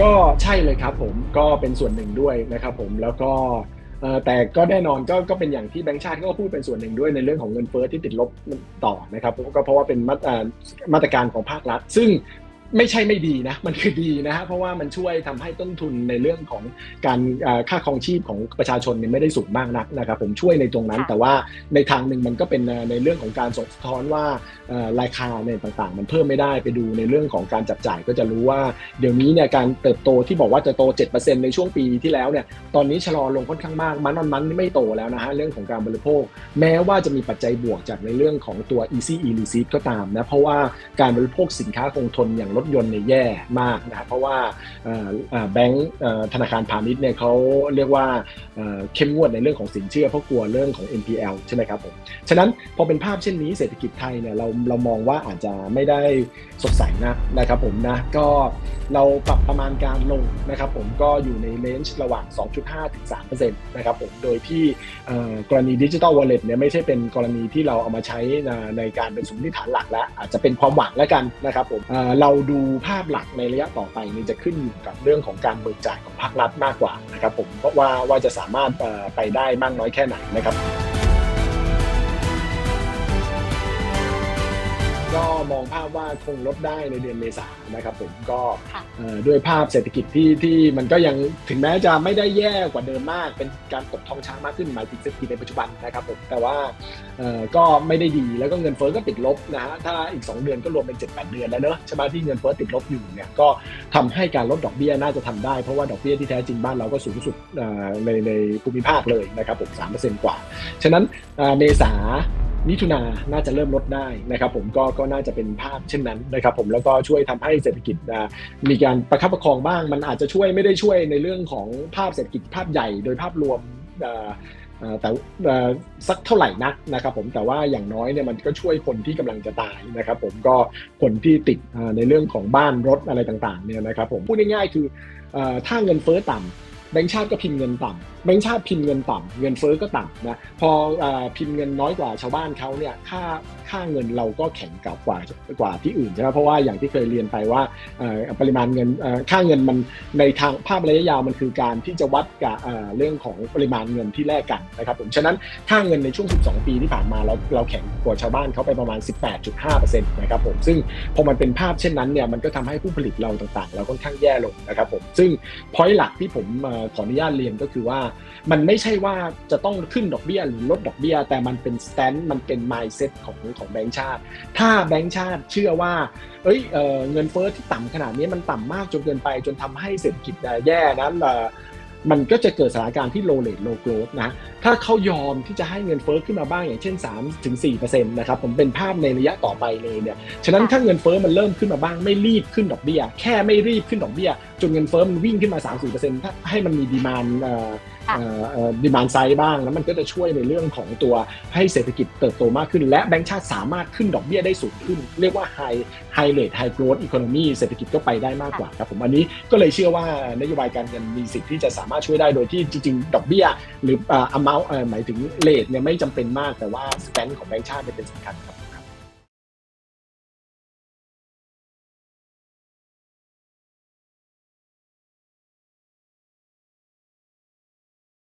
ก็ใช่เลยครับผมก็เป็นส่วนหนึ่งด้วยนะครับผมแล้วก็แต่ก็แน่นอนก็ก็เป็นอย่างที่แบงก์ชาติก็พูดเป็นส่วนหนึ่งด้วยในเรื่องของเงินเฟ้อที่ติดลบต่อนะครับก็เพราะว่าเป็นมาตรการของภาครัฐ ซึ่ง ไม่ใช่ไม่ดีนะ มันคือดีนะฮะเพราะว่ามันช่วยทำให้ต้นทุนในเรื่องของการอ่าค่าครองชีพของประชาชนเนี่ยไม่ได้สูงมากนักนะครับผมช่วยในตรงนั้นค่ะแต่ว่าในทางหนึ่งมันก็เป็นอ่าในเรื่องของการสะท้อนว่าเอ่อราคาเนี่ยต่างๆ มันเพิ่มไม่ได้ไปดูในเรื่องของการจับจ่ายก็จะรู้ว่า เดี๋ยวนี้เนี่ยการเติบโตที่บอกว่าจะโต 7%ในช่วงปีที่แล้วเนี่ยตอนนี้ชะลอลงค่อนข้างมากมันมันมันไม่โตแล้วนะฮะเรื่องของการบริโภค แม้ว่าจะมีปัจจัยบวกจากในเรื่องของตัว easy e receipt ก็ตามนะเพราะว่าการบริโภคสินค้าคงทนอย่างรถยนต์เนี่ยแย่มากนะเพราะว่าแบงก์ธนาคารพาณิชย์เนี่ยเขาเรียกว่าเข้มงวดในเรื่องของสินเชื่อเพราะกลัวเรื่องของ NPL ใช่ไหมครับผมฉะนั้นพอเป็นภาพเช่นนี้เศรษฐกิจไทยเนี่ยเราเรามองว่าอาจจะไม่ได้สดใสนะนะครับผมนะก็เราปรับประมาณการลงนะครับผมก็อยู่ในเลนจ์ระหว่าง 2.5 ถึง 3%นะครับผมโดยที่กรณีดิจิ t a ลวอลเล็ตเนี่ยไม่ใช่เป็นกรณีที่เราเอามาใช้ในในการเป็นสมมติฐานหลักแล้วอาจจะเป็นความหวังแล้วกันนะครับผมเราดูภาพหลักในระยะต่อไปนี่จะขึ้นอยู่กับเรื่องของการเบิกจ่ายของภาครัฐมากกว่านะครับผมเพราะว่าว่าจะสามารถไปได้มากน้อยแค่ไหนนะครับ มองภาพว่าคงลดได้ในเดือนเมษายนนะครับผมก็ค่ะเอ่อด้วยภาพเศรษฐกิจที่ที่มันก็ยังถึงแม้จะไม่ได้แย่กว่าเดิมมาก เป็นการตกทองช้างมากขึ้นหมายถึงเศรษฐกิจในปัจจุบันนะครับผมแต่ว่าเอ่อก็ไม่ได้ดีแล้วก็เงินเฟ้อก็ติดลบนะฮะถ้าอีก 2 เดือนก็รวมเป็น 7-8 เดือนแล้วเนอะใช่ไหมที่เงินเฟ้อติดลบอยู่เนี่ยก็ทำให้การลดดอกเบี้ยน่าจะทำได้เพราะว่าดอกเบี้ยที่แท้จริงบ้านเราก็สูงสุดเอ่อในในภูมิภาคเลยนะครับผม3%กว่า ฉะนั้นเอ่อเมษา มิถุนาน่าจะเริ่มลดได้นะครับผมก็ก็น่าจะเป็นภาพเช่นนั้นนะครับผมแล้วก็ช่วยทำให้เศรษฐกิจมีการประคับประคองบ้าง มันอาจจะช่วยไม่ได้ช่วยในเรื่องของภาพเศรษฐกิจภาพใหญ่โดยภาพรวมแต่สักเท่าไหร่นักนะครับผมแต่ว่าอย่างน้อยเนี่ยมันก็ช่วยคนที่กำลังจะตายนะครับผมก็คนที่ติดในเรื่องของบ้านรถอะไรต่างๆเนี่ยนะครับผมพูดง่ายๆคือถ้าเงินเฟ้อต่ำ แบงก์ชาติก็พิมพ์เงินต่ำแบงก์ชาติพิมพ์เงินต่ำเงินเฟ้อก็ต่ำนะพออาพิมพ์เงินน้อยกว่าชาวบ้านเขาเนี่ยค่า ค่าเงินเราก็แข็งกับกว่ากว่าที่อื่นใช่ไหมเพราะว่าอย่างที่เคยเรียนไปว่าปริมาณเงินค่าเงินมันในทางภาพระยะยาวมันคือการที่จะวัดกับเรื่องของปริมาณเงินที่แลกกันนะครับผมฉะนั้นค่าเงินในช่วง 12 ปีที่ผ่านมาเราเราแข็งกว่าชาวบ้านเขาไปประมาณ 18.5%นะครับผมซึ่งพอมันเป็นภาพเช่นนั้นเนี่ยมันก็ทำให้ผู้ผลิตเราต่างๆ เราค่อนข้างแย่ลงนะครับผมซึ่งพอยต์หลักที่ผมขออนุญาตเรียนก็คือว่ามันไม่ใช่ว่าจะต้องขึ้นดอกเบี้ยหรือลดดอกเบี้ย แต่มันเป็นสแตนมันเป็น mindset ของของแบงก์ชาติ ถ้าแบงก์ชาติเชื่อว่าเอ้ยเอ่อเงินเฟ้อที่ต่ำขนาดนี้มันต่ำมากจนเกินไป จนทำให้เศรษฐกิจแย่นะเอ่อมันก็จะเกิดสถานการณ์ที่ low rate low growth นะ ถ้าเขายอมที่จะให้เงินเฟ้อขึ้นมาบ้างอย่างเช่น 3-4%นะครับ ผมเป็นภาพในระยะต่อไปเลยเนี่ย ฉะนั้นถ้าเงินเฟ้อมันเริ่มขึ้นมาบ้างไม่รีบขึ้นดอกเบี้ย แค่ไม่รีบขึ้นดอกเบี้ย จนเงินเฟ้อมันวิ่งขึ้นมา 3-4%ถ้าให้มันมีดีมาน ดีมานไซด์บ้าง แล้วมันก็จะช่วยในเรื่องของตัวให้เศรษฐกิจเติบโตมากขึ้น และแบงก์ชาติสามารถขึ้นดอกเบี้ยได้สูงขึ้น เรียกว่า high high rate high growth economy เศรษฐกิจก็ไปได้มากกว่าครับผมอันนี้ก็เลยเชื่อว่านโยบายการเงินมีสิทธิ์ที่จะสามารถช่วยได้โดยที่จริงๆ ดอกเบี้ย หรืออ่า amount เอ่อหมายถึงเลทเนี่ยไม่จำเป็นมากแต่ว่า stand ของแบงก์ชาติเนี่ยเป็นสำคัญครับ